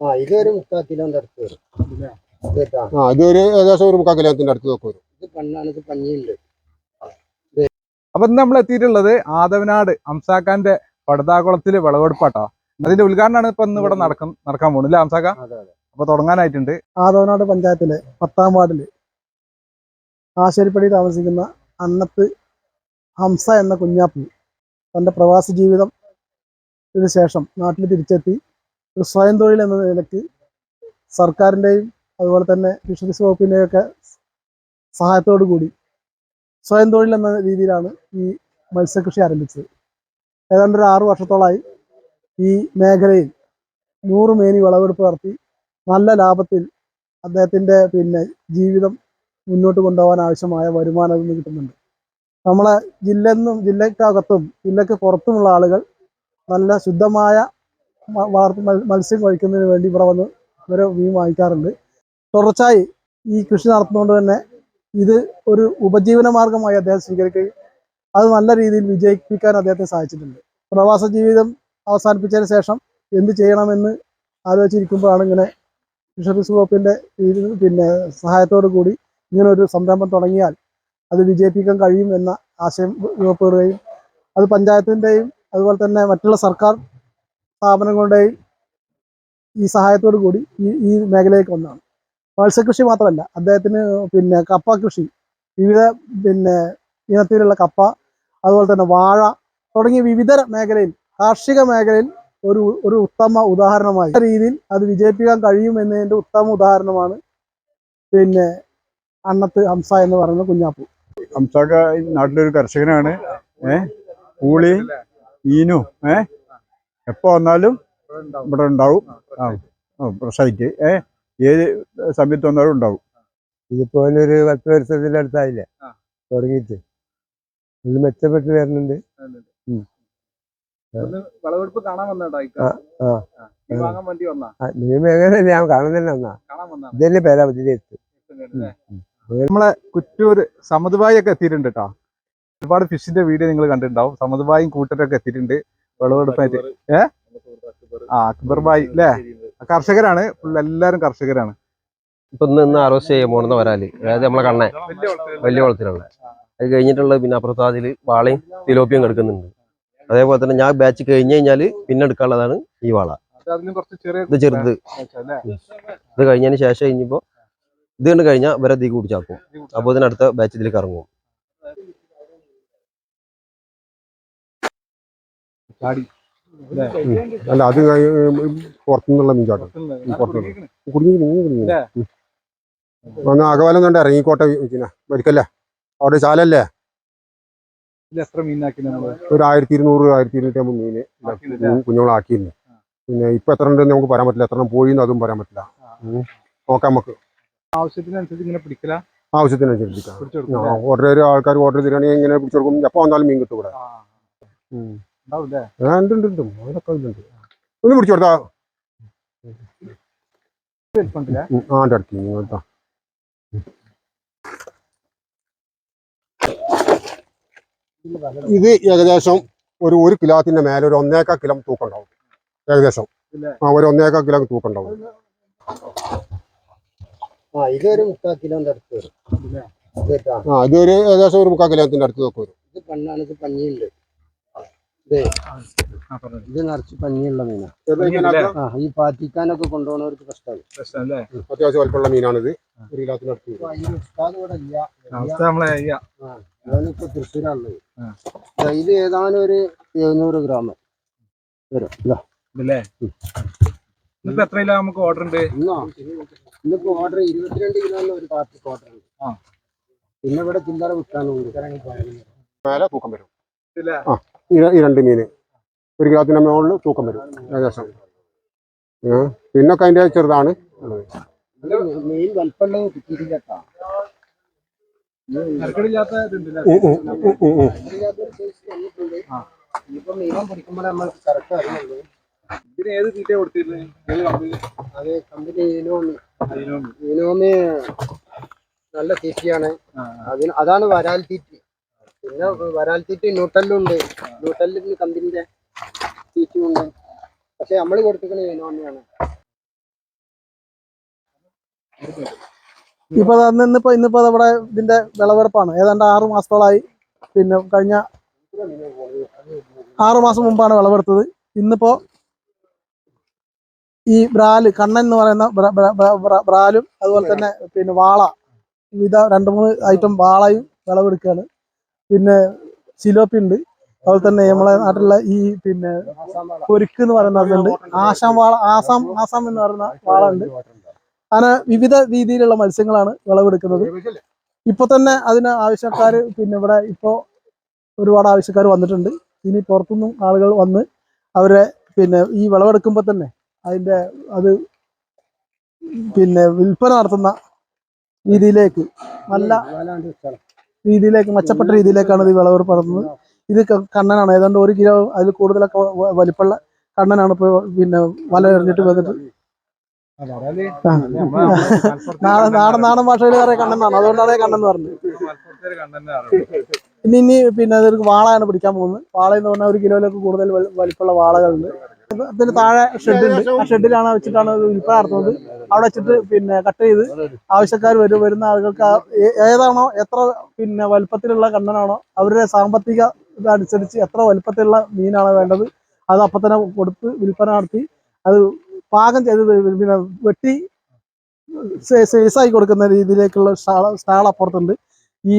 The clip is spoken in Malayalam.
ആ ഇതൊരു മുക്കാൽ കിലോന്റെ അടുത്ത് വരും. ആ ഇതൊരു ഏകദേശം ഒരു മുക്കാൽ കിലോത്തിന്റെ അടുത്ത് നോക്കി വരും. ഇത് പണ്ണാണ് ഇത് പഞ്ഞിയുണ്ട്. അപ്പൊ ഇന്ന് നമ്മൾ എത്തിയിട്ടുള്ളത് ആദവനാട് അംസാക്കാന്റെ പടുതാകുളത്തിൽ വിളവെടുപ്പാട്ടോ. അതിന്റെ ഉദ്ഘാടനമാണ് ഇപ്പൊ ഇന്ന് ഇവിടെ നടക്കും നടക്കാൻ പോകുന്നത് അല്ലേ അംസാക്ക? അതെ അതെ. അപ്പൊ തുടങ്ങാനായിട്ടുണ്ട്. ആദവനാട് പഞ്ചായത്തിലെ പത്താം വാർഡിൽ ആശേരിപ്പടി താമസിക്കുന്ന അന്നത്ത് ഹംസ എന്ന കുഞ്ഞാപ്പി തന്റെ പ്രവാസി ജീവിതം ശേഷം നാട്ടിൽ തിരിച്ചെത്തി. സ്വയം തൊഴിൽ എന്ന നിലയ്ക്ക് സർക്കാരിന്റെയും അതുപോലെ തന്നെ ഫിഷറീസ് വകുപ്പിന്റെയൊക്കെ സഹായത്തോടു കൂടി സ്വയം തൊഴിൽ എന്ന രീതിയിലാണ് ഈ മത്സ്യകൃഷി ആരംഭിച്ചത്. ഏതാണ്ട് ഒരു ആറു വർഷത്തോളമായി ഈ മേഖലയിൽ നൂറ് മേനി വിളവെടുപ്പ് നടത്തി നല്ല ലാഭത്തിൽ അദ്ദേഹത്തിന്റെ പിന്നെ ജീവിതം മുന്നോട്ട് കൊണ്ടുപോകാൻ ആവശ്യമായ വരുമാനം അതിൽ നിന്ന് കിട്ടുന്നുണ്ട്. നമ്മളെ ജില്ലെന്നും ജില്ലക്കകത്തും ജില്ലക്ക് പുറത്തുമുള്ള ആളുകൾ നല്ല ശുദ്ധമായ വളർത്തു മത്സ്യം കഴിക്കുന്നതിന് വേണ്ടി ഇവിടെ വന്ന് ഇവരെ മീൻ വാങ്ങിക്കാറുണ്ട്. തുടർച്ചയായി ഈ കൃഷി നടത്തുന്നതുകൊണ്ട് തന്നെ ഇത് ഒരു ഉപജീവന മാർഗമായി അദ്ദേഹം സ്വീകരിക്കുകയും അത് നല്ല രീതിയിൽ വിജയിപ്പിക്കാൻ അദ്ദേഹത്തെ സാധിച്ചിട്ടുണ്ട് പ്രവാസ ജീവിതം അവസാനിപ്പിച്ചതിന് ശേഷം എന്ത് ചെയ്യണമെന്ന് ആലോചിച്ചിരിക്കുമ്പോഴാണ് ഇങ്ങനെ ഫിഷറീസ് വകുപ്പിന്റെ പിന്നെ സഹായത്തോടു കൂടി ഇങ്ങനെ ഒരു സംരംഭം തുടങ്ങിയാൽ അത് വിജയിപ്പിക്കാൻ കഴിയും എന്ന ആശയം രൂപപ്പെടുകയും അത് പഞ്ചായത്തിന്റെയും അതുപോലെ തന്നെ മറ്റുള്ള സർക്കാർ സ്ഥാപനങ്ങളുടെയും ഈ സഹായത്തോടു കൂടി ഈ ഈ മേഖലയിലേക്ക് വന്നതാണ്. മത്സ്യകൃഷി മാത്രമല്ല അദ്ദേഹത്തിന് പിന്നെ കപ്പ കൃഷി വിവിധ പിന്നെ ഇനത്തിലുള്ള കപ്പ അതുപോലെ തന്നെ വാഴ തുടങ്ങിയ വിവിധ മേഖലയിൽ കാർഷിക മേഖലയിൽ ഒരു ഒരു ഉത്തമ ഉദാഹരണമായി. രീതിയിൽ അത് വിജയിപ്പിക്കാൻ കഴിയും എന്നതിന്റെ ഉത്തമ ഉദാഹരണമാണ് പിന്നെ അണ്ണത്ത് ഹംസ എന്ന് പറയുന്ന കുഞ്ഞാപ്പു. ഹംസ നാട്ടിലൊരു കർഷകനാണ്. ഏഹ് പൂളി മീനും ഏ? എപ്പോ വന്നാലും ഇവിടെ ഉണ്ടാവും. ആ സൈറ്റ് ഏ ഏത് സമയത്ത് വന്നാലും ഉണ്ടാവും. ഇതിപ്പോ ഒരു പത്ത് വർഷത്തിന്റെ അടുത്തായില്ലേ. തുടങ്ങിയിട്ട്. ഇത് മെച്ചപ്പെട്ട് വരുന്നുണ്ട്. വിളവെടുപ്പ് കാണാൻ വന്നാ? മീൻ മേഖല ഞാൻ കാണുന്നില്ല എന്നാ കാണാൻ വന്നാ? ഇതന്നെ പേരാ ഇതിലെത്ത് നമ്മളെ കുറ്റൂര് സമതുബായി ഒക്കെ എത്തിയിട്ടുണ്ട് കേട്ടോ ഒരുപാട് ഫിഷിന്റെ വീഡിയോ നിങ്ങൾ കണ്ടിട്ടുണ്ടാവും. സമതുബായും കൂട്ടരൊക്കെ എത്തിയിട്ടുണ്ട്. വിളവെടുപ്പായിട്ട് ഏ? ആ അക്ബർ ബായി അല്ലേ കർഷകരാണ്. ഫുൾ എല്ലാരും കർഷകരാണ്. ഇപ്പൊ ഇന്ന് ഇന്ന് അറസ്റ്റ് ചെയ്യാൻ പോണെന്ന് വരാൽ. അതായത് നമ്മളെ കണ്ണേ. വലിയ കുളത്തിലുള്ള അത് കഴിഞ്ഞിട്ടുള്ള പിന്നെ അപ്പുറത്ത് അതിൽ വാളയും തിലോപ്പിയും കിടക്കുന്നുണ്ട്. അതേപോലെ തന്നെ ഞാൻ ബാച്ച് കഴിഞ്ഞു കഴിഞ്ഞാൽ പിന്നെ എടുക്കാനുള്ളതാണ് ഈ വാള. അതിന് കുറച്ച് ചെറിയ ഇത് ചെറുത്. അല്ലേ ഇത് കഴിഞ്ഞതിന് ശേഷം കഴിഞ്ഞപ്പോ ഇത് കണ്ട് കഴിഞ്ഞാൽ ഇവരെ തീ കുടിച്ചാക്കും അപ്പോൾ ഇതിനടുത്ത ബാച്ച് ഇതിലേക്ക് ഇറങ്ങും. ചാടി. അല്ല? അത് പുറത്തുനിന്നുള്ള മീൻചാട്ടം പുറത്തുനിന്ന്. കുടുങ്ങി കുടുങ്ങി കുടുങ്ങി? ഒന്ന് അകവാലം കണ്ട് ഇറങ്ങിക്കോട്ടെ വരിക്കല്ലേ? അവിടെ ചാലല്ലേ? ഒരു ആയിരത്തി ഇരുന്നൂറ് ആയിരത്തി ഇരുന്നൂറ്റമ്പത് മീന് ആക്കിയില്ലേ? കുഞ്ഞുങ്ങളാക്കിയിരുന്നു പിന്നെ ഇപ്പൊ എത്ര ഉണ്ടെന്ന് നമുക്ക് പറയാൻ പറ്റില്ല. എത്ര പോയി എന്ന് അതും പറയാൻ പറ്റില്ല. നോക്കാം നമുക്ക്. ആവശ്യത്തിനനുസരിച്ച് ഇങ്ങനെ പിടിക്കല? ആവശ്യത്തിനനുസരിച്ച് പിടിച്ചെടുക്കും ഓർഡർ ആൾക്കാർ ഓർഡർ തരികയാണെങ്കിൽ ഇങ്ങനെ പിടിച്ചു കൊടുക്കും എപ്പോ വന്നാലും മീൻ കിട്ടും ഇവിടെ. ആ, ഉണ്ട് ഉണ്ട് ഉണ്ട്. അതൊക്കെ ഉണ്ട് ഒന്ന് പിടിച്ചു കൊടുത്താ. ആ അടുക്കി. ഇങ്ങോട്ടാ ഇത് ഏകദേശം ഒരു ഒരു കിലോത്തിന്റെ മേലെ ഒരു ഒന്നേക്കാ കിലോ തൂക്കം ഉണ്ടാവും ഏകദേശം? ആ ഒരു ഒന്നേക്കാ കിലോ തൂക്കം ഉണ്ടാവും ആ ഇതൊരു മുക്കാൽ കിലോന്റെ അടുത്ത് വരും. ആ ഇതൊരു ഏകദേശം ഒരു മുക്കാൽ കിലോത്തിന്റെ അടുത്ത് നോക്കും വരും. ഇത് പണ്ണാണ് ഇത് പഞ്ഞിയുണ്ട്. ഇത് നിറച്ച് പഞ്ഞിയുള്ള മീനാ. ആ ഈ പാറ്റിക്കാനൊക്കെ കൊണ്ടുപോകുന്നവർക്ക് പ്രശ്നമാണ് അത്യാവശ്യം വലിപ്പമുള്ള മീനാണിത് ഒരു ഞാനിപ്പോ തൃശ്ശൂരാണുള്ളത്. ദാ ഇത് ഏതാനും ഒരു എഴുന്നൂറ് ഗ്രാം വരും. ഇതല്ലേ? ഇന്നിപ്പോ എത്ര കിലോ നമുക്ക് ഓർഡർ ഉണ്ട്? ഇന്നിപ്പോ ഓർഡർ ഇരുപത്തിരണ്ട് കിലോന്ന് ഒരു പാർട്ടിക്ക് ഓർഡർ ഉണ്ട്. ആ. പിന്നെ ഇവിടെ ചില്ലറ വിൽക്കാനുണ്ട് മേലെ തൂക്കം വരും. ഇല്ലേ? ഈ രണ്ട് മീന് ഒരു കിലോത്തിന്റെ മുകളിൽ തൂക്കം വരും. ഏകദേശം. ഏ, പിന്നൊക്കെ അതിന്റെ ചെറുതാണ്. ഉള്ളത്. നല്ല തീറ്റയാണ്. അതിന് അതാണ് വരാൽ തീറ്റ. പിന്നെ വരാൽ തീറ്റ ന്യൂട്ടല്ലുണ്ട് കമ്പിന്റെ കമ്പനിന്റെ ഉണ്ട്. പക്ഷെ നമ്മൾ കൊടുത്തിരിക്കുന്നത് ഇനോമിയാണ് ഇപ്പൊ ഇന്നിപ്പോ ഇന്നിപ്പോ ഇവിടെ ഇതിന്റെ വിളവെടുപ്പാണ്. ഏതാണ്ട് ആറു മാസത്തോളായി പിന്നെ കഴിഞ്ഞ ആറു മാസം മുമ്പാണ് വിളവെടുത്തത്. ഇന്നിപ്പോ ഈ ബ്രാൽ കണ്ണൻ എന്ന് പറയുന്ന ബ്ര- ബ്ര- ബ്ര- ബ്ര- ബ്രാലും അതുപോലെ തന്നെ പിന്നെ വാള വിവിധ രണ്ട് മൂന്ന് ഐറ്റം വാളയും വിളവെടുക്കുകയാണ്. പിന്നെ സിലോപ്പി ഉണ്ട് അതുപോലെ തന്നെ നമ്മളെ നാട്ടിലുള്ള ഈ പിന്നെ പൊരുക്ക് എന്ന് പറയുന്ന അതുണ്ട് ആശാം വാള ആസാം ആസാം എന്ന് പറയുന്ന വാള ഉണ്ട്. അങ്ങനെ വിവിധ രീതിയിലുള്ള മത്സ്യങ്ങളാണ് വിളവെടുക്കുന്നത്. ഇപ്പൊ തന്നെ അതിന് ആവശ്യക്കാര് പിന്നെ ഇവിടെ ഇപ്പോ ഒരുപാട് ആവശ്യക്കാർ വന്നിട്ടുണ്ട്. ഇനി പുറത്തുനിന്നും ആളുകൾ വന്ന് അവരെ പിന്നെ ഈ വിളവെടുക്കുമ്പോൾ തന്നെ അതിന്റെ അത് പിന്നെ വിൽപ്പന നടത്തുന്ന രീതിയിലേക്ക് നല്ല രീതിയിലേക്ക് മെച്ചപ്പെട്ട രീതിയിലേക്കാണ് ഇത് വിളവർ പറഞ്ഞത് ഇത് കണ്ണനാണ്. ഏതാണ്ട് ഒരു കിലോ അതിൽ കൂടുതലൊക്കെ വലിപ്പമുള്ള കണ്ണനാണ് ഇപ്പോൾ പിന്നെ വല എറിഞ്ഞിട്ട് വന്നിട്ട്. നാടൻ നാടൻ നാടൻ ഭാഷയിൽ പറയാൻ കണ്ണെന്നാണ് അതുകൊണ്ടാണ് ഞാൻ കണ്ണെന്ന് പറഞ്ഞത്. ഇനി ഇനി പിന്നെ അതൊരു വാളയാണ് പിടിക്കാൻ പോകുന്നത്. വാള എന്ന് പറഞ്ഞാൽ ഒരു കിലോയിലൊക്കെ കൂടുതൽ വലിപ്പമുള്ള വാളകളുണ്ട്. അതിന് താഴെ ഷെഡ് ഉണ്ട്. ആ ഷെഡിലാണ് വെച്ചിട്ടാണ് വിൽപ്പന നടത്തുന്നത്. അവിടെ വെച്ചിട്ട് പിന്നെ കട്ട് ചെയ്ത് ആവശ്യക്കാർ വരും വരുന്ന ആളുകൾക്ക് ഏതാണോ എത്ര പിന്നെ വലുപ്പത്തിലുള്ള കണ്ണനാണോ അവരുടെ സാമ്പത്തിക ഇതനുസരിച്ച് എത്ര വലുപ്പത്തിലുള്ള മീനാണ് വേണ്ടത് അത് അപ്പം തന്നെ കൊടുത്ത് വിൽപ്പന നടത്തി. അത് പാകം ചെയ്ത് പിന്നെ വെട്ടി സൈസായി കൊടുക്കുന്ന രീതിയിലേക്കുള്ള സ്റ്റാൾ സ്റ്റാൾ അപ്പുറത്തുണ്ട്. ഈ